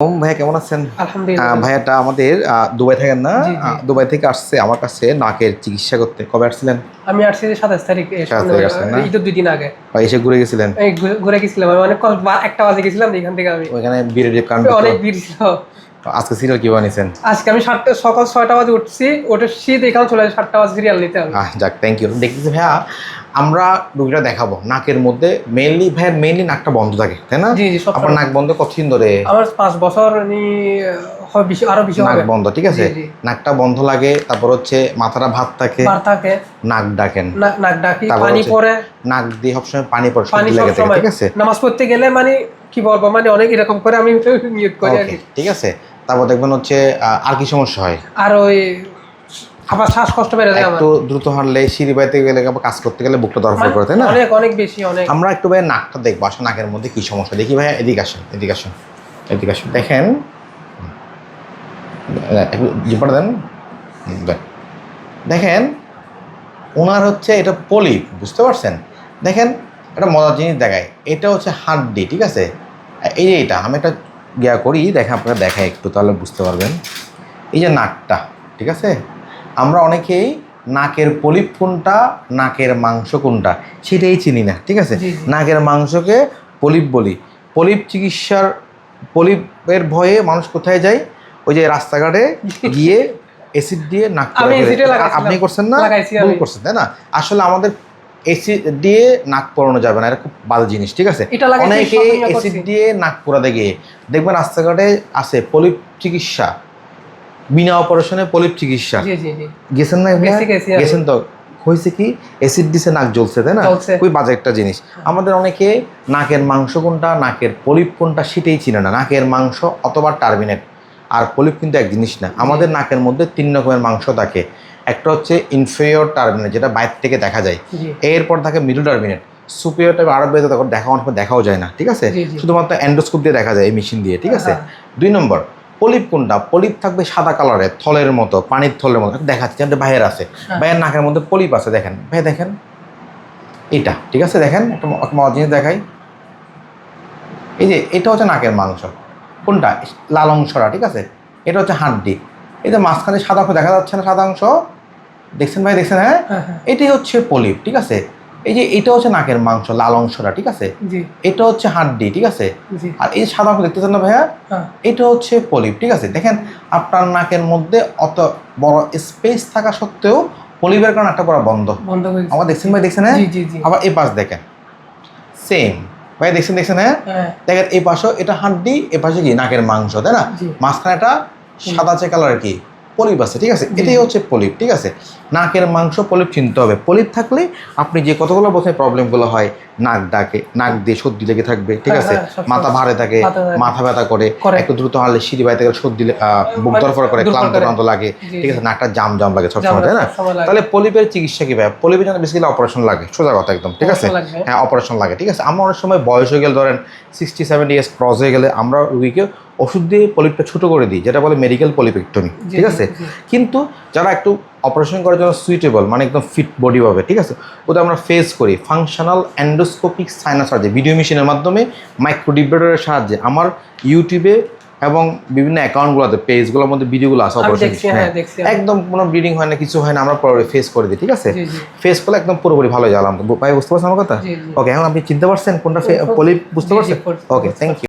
ওম ভাইয়া কেমন আছেন? আলহামদুলিল্লাহ ভাইয়াটা আমাদের দুবাই থাকেন না? দুবাই থেকে আসছে আমার কাছে নাকের চিকিৎসা করতে। কবে আসছিলেন? আমি আসছি সাতাশ তারিখ এ, 27 তারিখ আসছেন ঈদের দুই দিন আগে। এসে ঘুরে গেছিলেন? ঘুরে- গেছিলাম আমি অনেক একটা বাজে গেছিলাম এখান থেকে আমি। ওইখানে বীরের কাণ্ড অনেক ভিড় ছিল। আজকে সিরিয়াল কি বানিয়েছেন আজকে আমি সাতটা সকাল ছয়টা বাজে উঠছি ওটা শীত এখানে চলে আসে সাতটা বাজে সিরিয়াল নিতে হবে। যাক থ্যাংক ইউ দেখতেছি ভাইয়া আমরা রুগীটা দেখাবো। নাকের মধ্যে মেইনলি ভাইয়ের মেইনলি নাকটা বন্ধ থাকে তাই না? আপনার নাক বন্ধ কতদিন ধরে? আমার পাঁচ বছর আরও বেশি নাক বন্ধ ঠিক আছে। নাকটা বন্ধ লাগে তারপর হচ্ছে মাথাটা ভাত থাকে থাকে। নাক ডাকেন। নাক ডাকি পানি পড়ে। নাক দিয়ে সবসময় পানি পড়ে পানি লেগে ঠিক আছে? নামাজ পড়তে গেলে মানে কি বলব মানে অনেক এরকম করে আমি নিয়ত করি ঠিক আছে? তারপর দেখবেন হচ্ছে আর কি সমস্যা হয়? আর ওই আবার শ্বাসকষ্ট বেড়ে যায় একটু দ্রুত হাঁটলে সিঁড়ি বাইতে গেলে কাজ করতে গেলে বুকটা দরকার মানে করে তাই না? অনেক অনেক বেশি অনেক। আমরা একটু ভাই নাকটা দেখব আসলে নাকের মধ্যে কি সমস্যা। দেখি ভাই এদিকে আসেন এদিকে আসেন এদিকে আসেন। দেখেন। একটু জিপাটা দেন। দেখেন ওনার হচ্ছে এটা পলিপ বুঝতে পারছেন? দেখেন একটা মজার জিনিস দেখায়। এটা হচ্ছে হাড্ডি ঠিক আছে? এই যে এটা আমি একটা ইয়া করি দেখেন আপনারা দেখায় একটু তাহলে বুঝতে পারবেন। এই যে নাকটা ঠিক আছে? আমরা অনেকেই নাকের পলিপ কোনটা নাকের মাংস কোনটা সেটাই চিনি না ঠিক আছে। নাকের মাংসকে পলিপ বলি। পলিপ চিকিৎসার পলিপের ভয়ে মানুষ কোথায় যায়? ওই যে রাস্তাঘাটে গিয়ে অ্যাসিড দিয়ে নাক। আপনি করছেন না? করছেন তাই না? আসলে আমাদের অ্যাসিড দিয়ে নাক পোড়ানো যাবে না এটা খুব ভালো জিনিস ঠিক আছে? অনেকে shopping এ অ্যাসিড দিয়ে নাক পোড়াতে গিয়ে দেখবেন রাস্তাঘাটে আছে পলিপ চিকিৎসা বিনা অপারেশনে পলিপ চিকিৎসা। গেছেন না। গেছেন তো। হয়েছে কি? অ্যাসিড দিছে নাক জ্বলছে তাই না। খুবই বাজে একটা জিনিস। আমাদের অনেকে নাকের মাংস কোনটা নাকের পলিপ কোনটা সেটাই চিনে না। নাকের মাংস অথবা টার্মিনেট। আর পলিপ কিন্তু এক জিনিস না। আমাদের নাকের মধ্যে তিন রকমের মাংস থাকে। একটা হচ্ছে ইনফেরিয়র টার্মিনেট যেটা বাইরে থেকে দেখা যায়। এরপর থাকে মিডল টার্মিনেট সুপিরিয়র টাইপ আরও বেঁধে তখন দেখা অনেক দেখাও যায় না ঠিক আছে। শুধুমাত্র এন্ডোস্কোপ দিয়ে দেখা যায় এই মেশিন দিয়ে ঠিক আছে? হ্যাঁ। দুই নম্বর পলিপ কোনটা? পলিপ থাকবে সাদা কালারের থলের মতো পানির থলের মতো। দেখাচ্ছে আমাদের বাইরের আছে। হ্যাঁ। ভাইয়ের নাকের মধ্যে পলিপ আছে দেখেন। ভাই দেখেন। এটা ঠিক আছে? দেখেন একটা ম- একটা মজার জিনিস দেখাই। এই যে এটা হচ্ছে নাকের মাংস। কোনটা? লাল অংশটা ঠিক আছে? এটা হচ্ছে হাড্ডি। এই যে মাঝখানে সাদা অংশ দেখা যাচ্ছে না সাদা অংশ? দেখছেন ভাই? দেখছেন হ্যাঁ? হ্যাঁ হ্যাঁ। এটাই হচ্ছে পলিপ ঠিক আছে? এই যে এটা হচ্ছে নাকের মাংস লাল অংশটা ঠিক আছে? এটা হচ্ছে হাড্ডি ঠিক আছে? আর এই সাদা অংশ দেখতেছেন না ভাইয়া? হ্যাঁ। এটা হচ্ছে পলিপ ঠিক আছে? দেখেন আপনার নাকের মধ্যে অত বড় স্পেস থাকা সত্ত্বেও পলিপের কারণে একটা বড় বন্ধ। বন্ধ আমার দেখছেন ভাই দেখছেন হ্যাঁ? আবার এই পাশ দেখেন। সেম ভাই দেখছেন দেখছেন হ্যাঁ? হ্যাঁ। দেখেন এই পাশেও এটা হাড্ডি এ পাশে কি? নাকের মাংস তাই না? মাঝখানে একটা সাদাচে কালার কি? পলিপ আছে ঠিক আছে? এটাই হচ্ছে পলিপ ঠিক আছে? নাকের মাংস পলিপ চিনতে হবে। পলিপ থাকলে আপনি যে কতগুলো বছর প্রবলেমগুলো হয় নাক ডাকে নাক দিয়ে সর্দি লেগে থাকবে ঠিক হ্যাঁ, আছে? হ্যাঁ, মাথা ভারে থাকে মাথা ব্যথা করে। একটু দ্রুত হারলে সিঁড়ি বাইতে গেলে সর্দি বুক দরফর করে ক্লান্ত ক্লান্ত লাগে ঠিক আছে? নাকটা জাম জাম লাগে সবসময় তাই না? তাহলে পলিপের চিকিৎসা কি ভাই পলিপের জন্য বেসিক্যালি অপারেশন লাগে সোজা কথা একদম ঠিক আছে? হ্যাঁ অপারেশন লাগে ঠিক আছে? আমরা অনেক সময় বয়স হয়ে গেলে ধরেন সিক্সটি সেভেন্টি ইয়ার্স ক্রস হয়ে গেলে আমরা রুগীকে ওষুধ দিয়ে পলিপটা ছোট করে দিই যেটা বলে মেডিকেল পলিপেক্টমি ঠিক আছে? কিন্তু যারা একটু অপারেশন করার জন্য সুইটেবল মানে একদম ফিট বডি পাবে ঠিক আছে? ওটা আমরা ফেস করি ফাংশনাল অ্যান্ডোস্কোপিক সাইনাসার্জি ভিডিও মেশিনের মাধ্যমে মাইক্রোডিব্রেটরের সাহায্যে। আমার ইউটিউবে এবং বিভিন্ন অ্যাকাউন্টগুলোতে পেজগুলোর মধ্যে ভিডিওগুলো আসা অপারেশন। একদম কোনো ব্লিডিং হয় না কিছু হয় না আমরা পরে ফেস করে দিই ঠিক আছে। ফেস করলে একদম পুরোপুরি ভালো গেলাম ভাই বুঝতে পারছেন আমার কথা। ওকে এখন আপনি চিনতে পারছেন কোনটা পলিপ বুঝতে পারছেন? Okay thank you